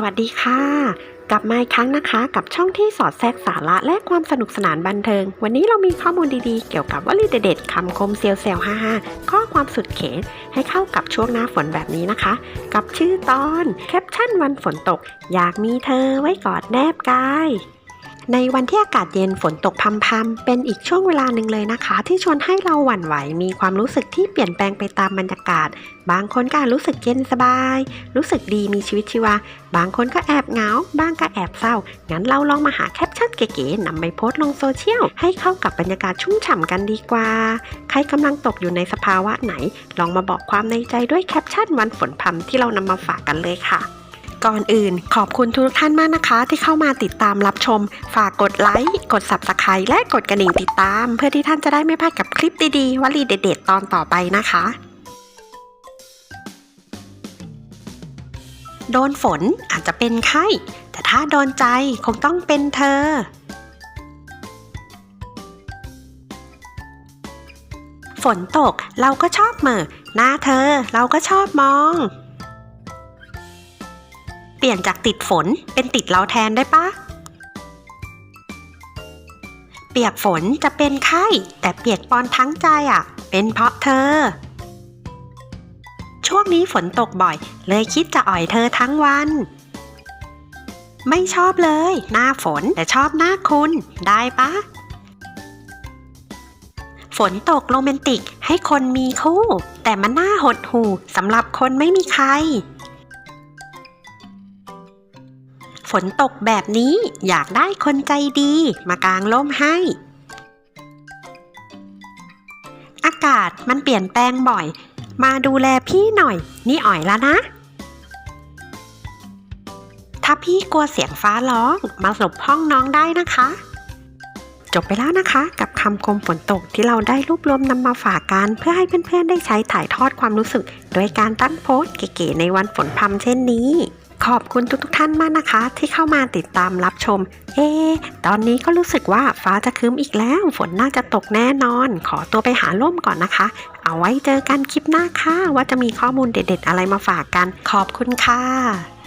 สวัสดีค่ะ กลับมาอีกครั้งนะคะ กับช่องที่สอดแทรกสาระและความสนุกสนานบันเทิง วันนี้เรามีข้อมูลดีๆ เกี่ยวกับวลีเด็ดๆคำคมเซียวเซลฮ่าฮ่าข้อความสุดเขนให้เข้ากับช่วงหน้าฝนแบบนี้นะคะ กับชื่อตอนแคปชั่นวันฝนตก อยากมีเธอไว้กอดแนบกาย ในวันที่อากาศเย็นฝนตกพรำๆเป็นอีกช่วงเวลาหนึ่งเลยนะคะ ที่ชวนให้เราหวั่นไหวมีความรู้สึกที่เปลี่ยนแปลงไปตามบรรยากาศ บางคนก็รู้สึกเย็นสบาย รู้สึกดีมีชีวิตชีวา บางคนก็แอบเหงา บ้างก็แอบเศร้า งั้นเราลองมาหาแคปชั่นเก๋ๆนำไปโพสต์ลงโซเชียล ให้เข้ากับบรรยากาศชุ่มฉ่ำกันดีกว่า ใครกำลังตกอยู่ในสภาวะไหน ลองมาบอกความในใจด้วยแคปชั่นวันฝนพรำที่เรานำมาฝากกันเลยค่ะ ก่อนอื่น ขอบคุณทุกท่านมากนะคะ ที่เข้ามาติดตามรับชม ฝากกดไลค์ กด Subscribe และกดกระดิ่งติดตาม เพื่อที่ท่านจะได้ไม่พลาดกับคลิปดีๆวลีเด็ดๆ ตอนต่อไปนะคะ โดนฝนอาจจะเป็นไข้ แต่ถ้าโดนใจคงต้องเป็นเธอฝนตกเราก็ชอบเหม่อหน้าเธอเราก็ชอบมอง เปลี่ยนจากติดฝนเป็นติดเราแทนได้ปะ เปียกฝนจะเป็นไข้ แต่เปียกปอนทั้งใจอะ เป็นเพราะเธอ ช่วงนี้ฝนตกบ่อย เลยคิดจะอ่อยเธอทั้งวัน ไม่ชอบเลย หน้าฝนแต่ชอบหน้าคุณได้ปะ ฝนตกโรแมนติกให้คนมีคู่ แต่มันน่าหดหู่สำหรับคนไม่มีใคร ฝนตกแบบนี้อยากได้คนใจดีมากางร่มให้ อากาศมันเปลี่ยนแปลงบ่อย มาดูแลพี่หน่อย นี่อ่อยแล้วนะ ถ้าพี่กลัวเสียงฟ้าร้องมาหลบห้องน้องได้นะคะ จบไปแล้วนะคะ กับคำคมฝนตกที่เราได้รวบรวมนำมาฝากกันเพื่อให้เพื่อนๆได้ใช้ถ่ายทอดความรู้สึก โดยการตั้งโพสต์เก๋ๆในวันฝนพรำเช่นนี้ ขอบคุณทุกๆท่านมากนะคะ ที่เข้ามาติดตามรับชม เอ๊ะตอนนี้ก็รู้สึกว่าฟ้าจะคืมอีกแล้ว ฝนน่าจะตกแน่นอน ขอตัวไปหาร่มก่อนนะคะ เอาไว้เจอกันคลิปหน้าค่ะ ว่าจะมีข้อมูลเด็ด ๆ อะไรมาฝากกัน ขอบคุณค่ะ